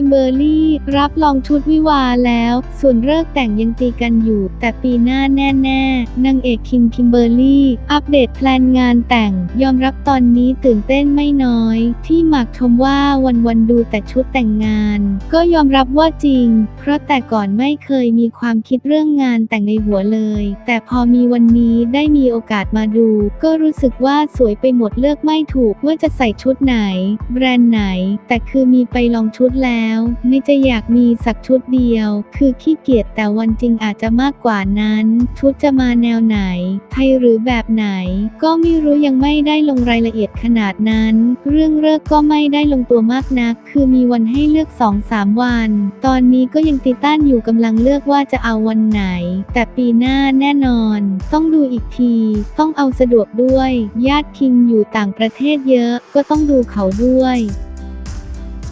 กิมเบอร์รี่ รับรองชุดวิวาแล้ว ส่วนเลิกแต่งยังตีกันอยู่ แต่ปีหน้าแน่ๆนางเอกคิมคิมเบอร์รี่ อัปเดตแพลนงานแต่ง ยอมรับตอนนี้ตื่นเต้นไม่น้อย ที่หมากชมว่าวันวันๆดูแต่ชุดแต่งงาน ก็ยอมรับว่าจริง เพราะแต่ก่อนไม่เคยมีความคิดเรื่องงานแต่งในหัวเลย แต่พอมีวันนี้ได้มีโอกาสมาดู ก็รู้สึกว่าสวยไปหมดเลือกไม่ถูกว่าจะใส่ชุดไหน แบรนด์ไหน แต่คือมีไปลองชุดแล้วไม่จะอยากมีสักชุดเดียว คือขี้เกียจแต่วันจริงอาจจะมากกว่านั้น ชุดจะมาแนวไหน ไทยหรือแบบไหน ก็ไม่รู้ยังไม่ได้ลงรายละเอียดขนาดนั้น เรื่องเลิกก็ไม่ได้ลงตัวมากนัก คือมีวันให้เลือก2-3วัน ตอนนี้ก็ยังติดต้านอยู่กำลังเลือกว่าจะเอาวันไหน แต่ปีหน้าแน่นอน ต้องดูอีกที ต้องเอาสะดวกด้วย ญาติคิมอยู่ต่างประเทศเยอะ ก็ต้องดูเขาด้วย